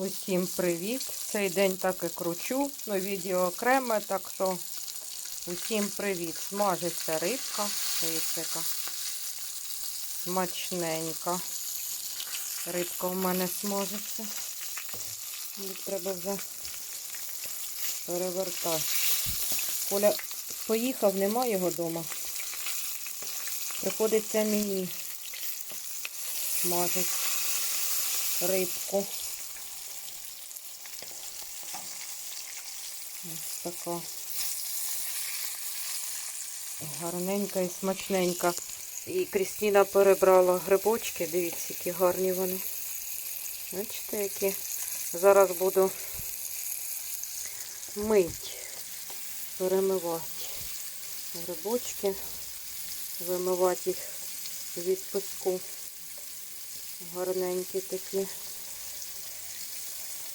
Усім привіт! Цей день так і кручу, ну відео окреме, так що усім привіт. Смажиться рибка, дивіться смачненька. Рибка в мене смажиться. Її треба вже перевертати. Коля поїхав, нема його вдома. Приходиться мені смажити рибку. Така гарненька і смачненька. І Крістіна перебрала грибочки. Дивіться, які гарні вони. Бачите, які. Зараз буду мить, перемивати грибочки, вимивати їх від піску. Гарненькі такі.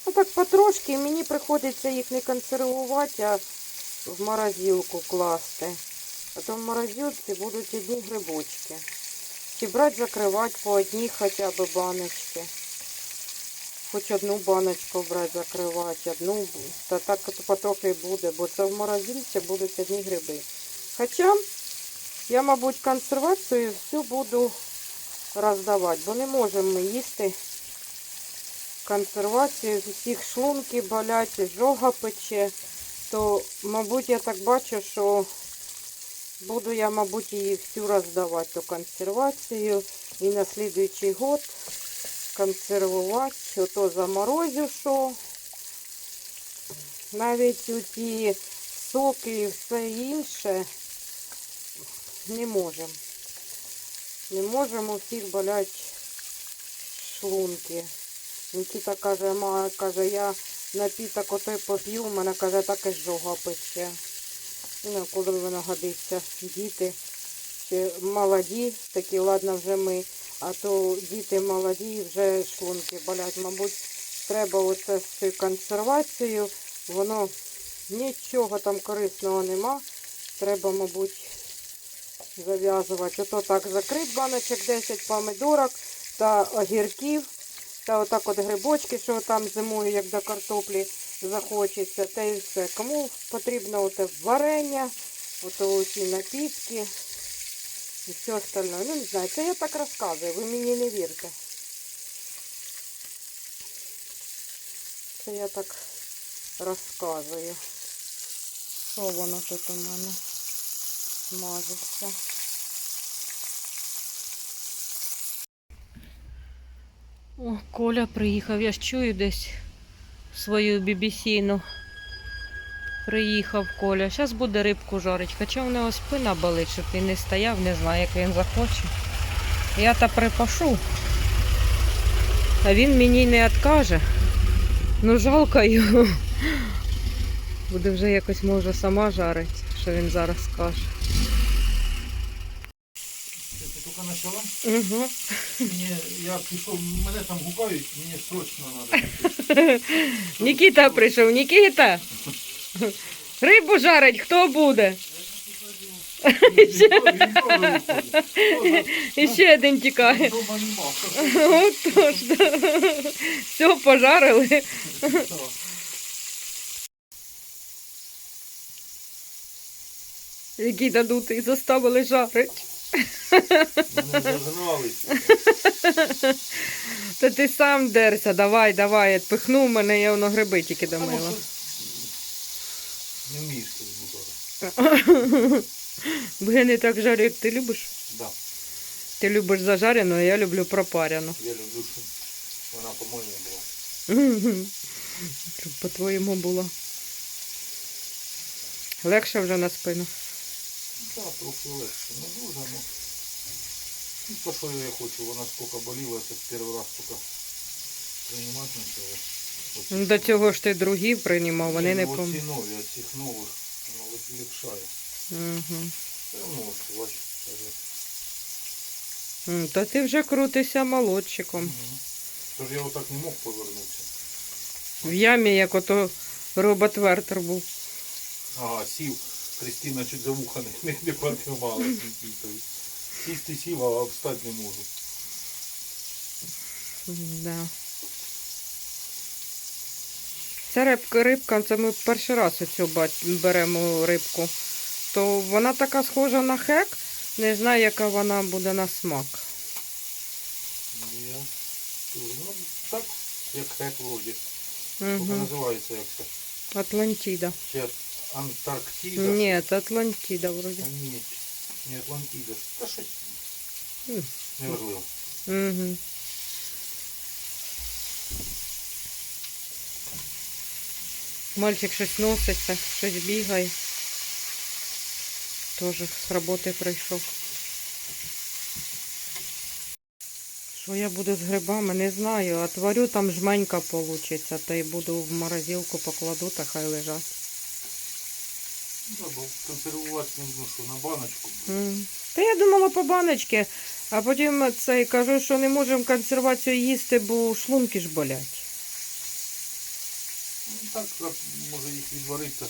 Ну так потрошки мені приходиться їх не консервувати, а в морозилку класти. Потім в морозилці будуть одні грибочки. Чи брати закривати по одній хоча б баночці. Хоч одну баночку брати, закривати, одну, та так потрохи буде, бо це в морозилці будуть одні гриби. Хоча я, мабуть, консервацію всю буду роздавати, бо не можемо ми їсти консервацію, з усіх шлунки болять, жога пече, то, мабуть, я так бачу, що буду я, мабуть, її всю роздавати, ту консервацію. І на слідуючий год консервувати, ото заморозю, що навіть у ті соки і все інше не можемо. Не можемо, всіх болять шлунки. Нікіта каже, ма, каже, я напіток отой поп'ю, мене каже, так і жога пече. Ну, коли воно годиться. Діти ще молоді, такі, ладно, вже ми, а то діти молоді, вже шлунки болять. Мабуть, треба оце з цією консервацією, воно нічого там корисного нема. Треба, мабуть, зав'язувати. Ото так закрить баночок 10 помидорок та огірків. Та отак от грибочки, що там зимою, як до картоплі захочеться, та і все. Кому потрібно оте варення, оці напітки і все остальне. Ну, не знаю, це я так розказую, ви мені не вірте. Це я так розказую. Що воно тут у мене смажиться? О, Коля приїхав, я ж чую десь свою бібісіну. Приїхав Коля. Зараз буде рибку жарить. Хоча в нього спина болить, щоб він не стояв, не знаю, як він захоче. Я та припашу. А він мені не відкаже. Ну жалко його. Буде вже якось може сама жарить, що він зараз скаже. Ти тільки почала? Угу. Мені, я пішов, мене там гукають, мені срочно треба. Нікіта прийшов, Нікіта. Рибу жарить, хто буде? І ще один тікає. Отож. Все пожарили. Який дадутий заставили жарить. Загнались. Та ти сам дерся, давай, давай, відпихнув мене, я воно гриби тільки домила. Не вмієш ти мотора. Бо я не так жарю, як ти любиш. Да, Ти любиш зажарену, а я люблю пропарену. я люблю, щоб вона по-моєму була. Щоб по-твоєму було. Легше вже на спину. Так, трохи легше. Не дуже, ну. Ну, то, що я хочу, вона скільки боліла, це перший раз тільки приймати почала. Ну, До цього ж ти другі приймав, вони Ні, не ну, пом... Оці нові, а цих нових, воно легшає. Угу. Все одно, ось, бач, каже. М, Та ти вже крутишся молодчиком. Мгм. Тож я отак не мог повернутися. В ямі, як ото робот Вертер був. Ага, сів. Кристина чуть за вуха не, не, потримала. Сісти сів, а встати не можу. Да. Ця рибка, рибка, це ми перший раз оцю беремо рибку. То вона така схожа на хек. Не знаю, яка вона буде на смак. Я. Ну, так, як хек вроді. Угу. Називається як це? Атлантида. Чи Антарктида? Ні, Атлантида вроді. Та ні, не Атлантида. Та щось М. неважливо. Угу. Мальчик щось носиться, щось бігає. Тоже з роботи прийшов. Що я буду з грибами, не знаю. Отварю, там жменька получиться, та й буду в морозилку покладу, та хай лежать. Ну, консервувати ну, що, на баночку. Та я думала по баночки, а потім цей кажу, що не можемо консервацію їсти, бо шлунки ж болять. Ну, так, так, може їх відварити,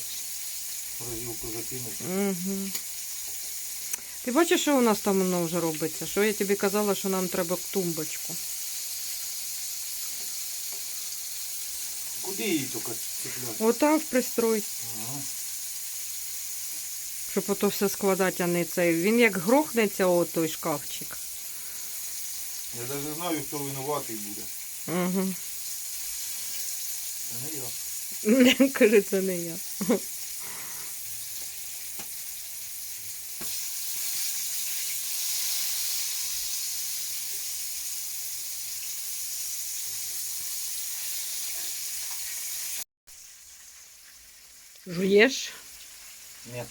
розілку закинути. Угу. Ти бачиш, що у нас там воно вже робиться? Що я тобі казала, що нам треба тумбочку. Куди її тільки цепляти? Отам в пристрой, Ага. Щоб ото все складати, а не цей. Він як грохнеться, о той шкафчик. Я навіть знаю, хто винуватий буде. Угу. Це не я. Каже, це не я. Жуєш? Ні.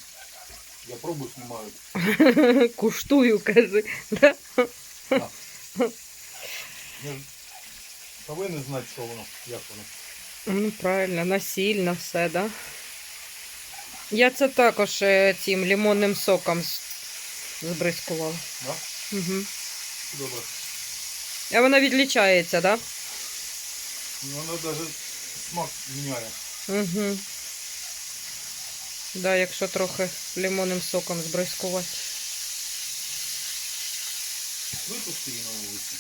Я пробу знімаю. Куштую, каже. Да? Я ж повинен знати, що воно, як воно. Ну, правильно, насильно все, да? Я це також е, цим лимонним соком з- збризкувала. Да? Угу. Добре. А вона відлічається, да? Ну, Воно навіть смак міняє. Угу. Да, якщо трохи лимонним соком збризкувати. Випусти її на вулиці.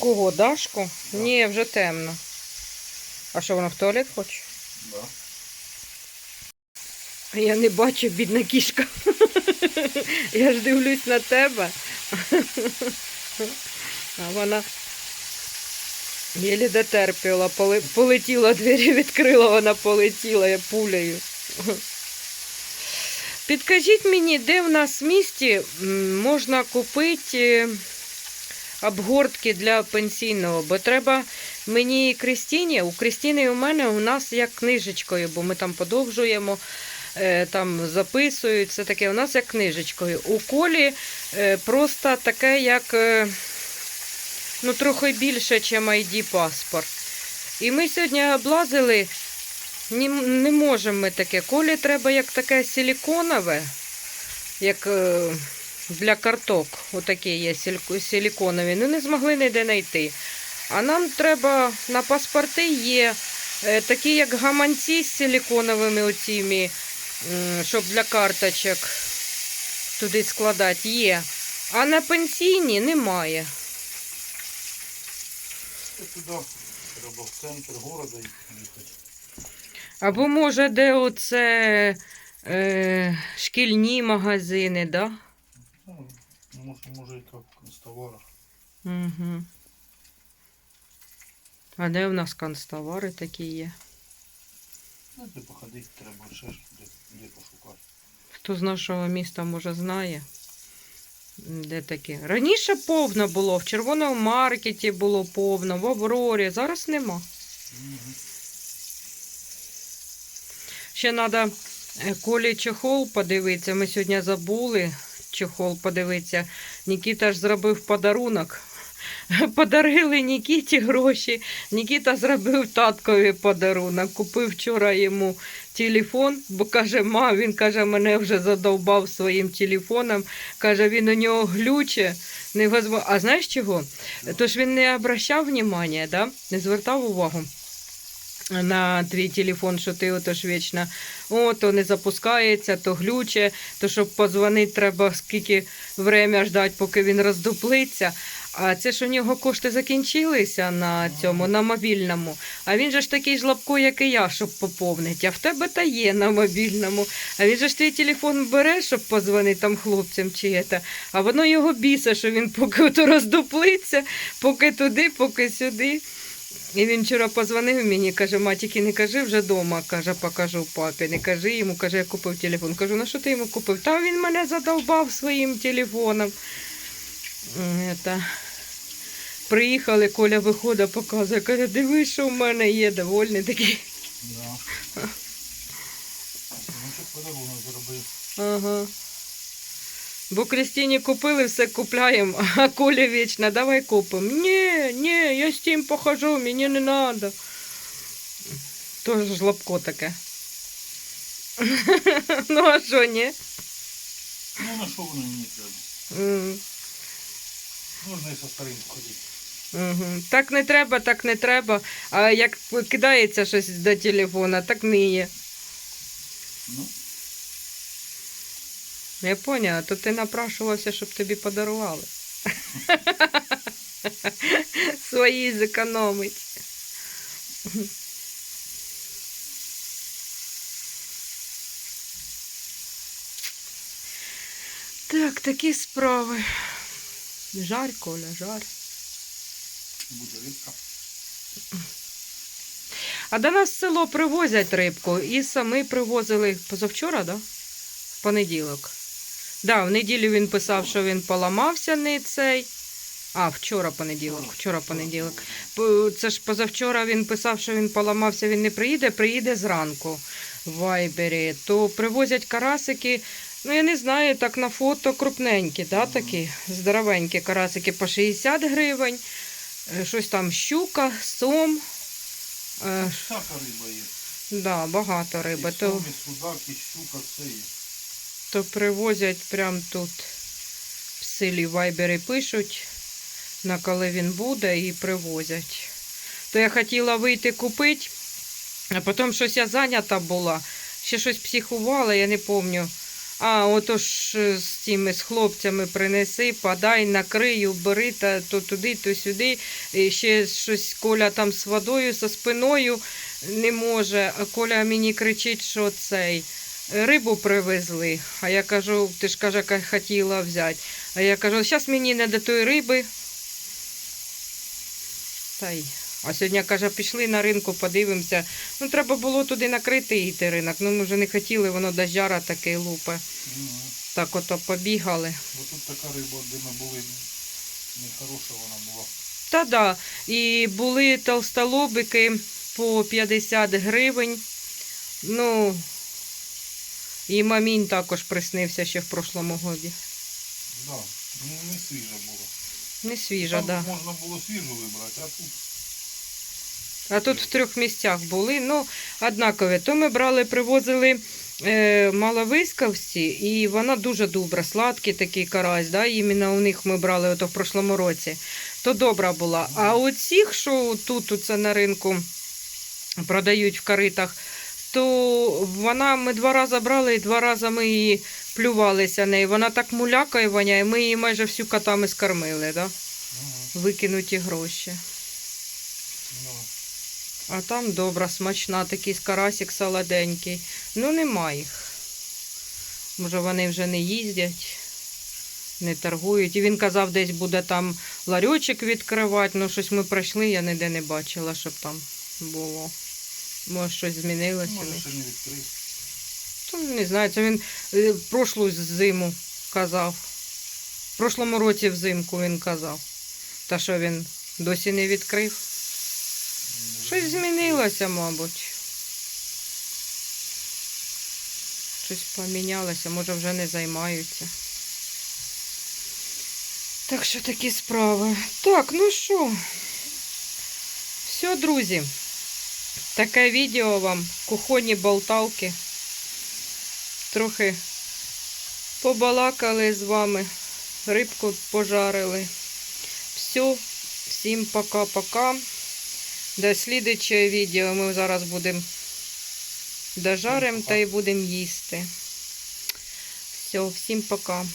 Кого, Дашку? Да. Ні, вже темно. А що вона в туалет хоче? Да. Я не бачу, бідна кішка. Я ж дивлюсь на тебе. А вона єлі дотерпіла, полетіла, двері відкрила, вона полетіла, я пулею. Підкажіть мені, де в нас в місті можна купити е, обгортки для пенсійного, бо треба мені і Кристині, у Кристини і у мене у нас як книжечкою, бо ми там подовжуємо, е, там записують, все таке. У нас як книжечкою. У колі е, просто таке, як ну, трохи більше, ніж ID паспорт. І ми сьогодні облазили, не, не можемо ми таке. Колі треба як таке силіконове, як е, для карток. Отакі є силіконові. Ну не змогли ніде знайти. А нам треба на паспорти є е, такі, як гаманці з силіконовими оціми, щоб для карточок туди складати, є. А на пенсійні немає. Туди. Треба в центр города їхати. Або може, де оце е, шкільні магазини, да? Ну, може, може і так з. Угу. А де в нас канцтовари такі є? Ну, де походити треба, ще ж де, де пошукати. Хто з нашого міста може знає? Де таке? Раніше повно було, в червоному маркеті було повно, в Аврорі. Зараз нема. Угу. Ще треба Колі чехол подивитися. Ми сьогодні забули чехол подивитися. Нікіта ж зробив подарунок. Подарили Нікіті гроші. Нікіта зробив таткові подарунок. Купив вчора йому телефон, бо каже, ма, він каже, мене вже задовбав своїм телефоном. Каже, він у нього глюче. Невозможно. А знаєш чого? Тож він не обращав внимання, да? не звертав увагу на твій телефон, що ти отож вічно, о, то не запускається, то глюче, то щоб позвонити, треба скільки время ждати, поки він роздуплиться. А це ж у нього кошти закінчилися на цьому, на мобільному. А він же ж такий ж лапко, як і я, щоб поповнити. А в тебе та є на мобільному. А він же ж твій телефон бере, щоб позвонити там хлопцям чи це. А воно його біса, що він поки ото роздуплиться, поки туди, поки сюди. І він вчора позвонив мені, каже, ма, тільки не кажи вже вдома, каже, покажу папі. Не кажи йому, каже, я купив телефон. Кажу, ну що ти йому купив? Та він мене задовбав своїм телефоном. Это. Приїхали, Коля виходить, показує, каже, дивись, що в мене є, довольний такий. Да. Ну, що подарунок зробив. Ага. Бо Крістіні купили, все купляємо, а Коля вічно, давай купимо. Ні, ні, я з тим похожу, мені не треба. Тоже ж лапко таке. ну а що, ні? Ну на що воно мені треба? Можна і со старим ходити. Угу. Так не треба, так не треба. А як кидається щось до телефона, так ниє. Ну, Я поняла, то ти напрашувався, щоб тобі подарували. Свої зекономить. Так, такі справи. Жарь, Коля, жарь. буде рибка. А до нас в село привозять рибку. І самі привозили позавчора, да? В понеділок. Да, в неділю він писав, що він поламався не цей. А, вчора понеділок. Вчора понеділок. Це ж позавчора він писав, що він поламався, він не приїде, приїде зранку в Вайбері. То привозять карасики. Ну, я не знаю, так на фото крупненькі, да, такі здоровенькі карасики по 60 гривень. Е, Щось там щука, сом. Е, Всяка риба є. Да, багато риби. І сом, і судак, і щука, все є. То привозять прямо тут в селі Вайбері пишуть, на коли він буде, і привозять. То я хотіла вийти купити, а потім щось я зайнята була. Ще щось психувала, я не пам'ятаю. А, отож е, з тими з хлопцями принеси, подай, накрию, бери та то туди, то сюди. І ще щось Коля там з водою, зі спиною не може. А Коля мені кричить, що цей рибу привезли. А я кажу, ти ж каже, хотіла взяти. А я кажу, зараз мені не до тої риби. Та й. А сьогодні каже, пішли на ринку, подивимося. Ну, треба було туди накрити йти ринок. Ну, ми вже не хотіли, воно дождяра таке лупе. Мгм. Так ото побігали. Бо тут така риба, де ми були, нехороша вона була. Та да. І були толстолобики по 50 гривень. Ну, і мамінь також приснився ще в прошлому годі. Да. Ну, не свіжа була. Не свіжа, Там да. можна було свіжу вибрати, а тут А тут в трьох місцях були, ну, однакові. То ми брали, привозили е, маловискавці, і вона дуже добра, сладкий такий карась, да, іменно у них ми брали ото в прошлому році. То добра була. А оцих, що тут оце на ринку продають в каритах, то вона ми два рази брали і два рази ми її плювалися нею. Вона так мулякає воняє, ми її майже всю котами скормили, да? Мгм. викинуті гроші. ну, А там добра, смачна, такий карасик солоденький. Ну, нема їх. Може, вони вже не їздять, не торгують. І він казав, десь буде там ларьочок відкривати. Ну, щось ми пройшли, я ніде не бачила, щоб там було. Може, щось змінилося. може не- не відкрив. Ну, не знаю, це він е, прошлу зиму казав. В прошлому році взимку він казав. Та що він досі не відкрив. Щось змінилося, мабуть. Щось помінялося, може вже не займаються. Так що такі справи. Так, ну що. Все, друзі. Таке відео вам. Кухонні болталки. Трохи побалакали з вами. Рибку пожарили. Все. Всім пока-пока. До слідчого відео ми зараз будемо дожаримо та й будемо їсти. Все, всім пока.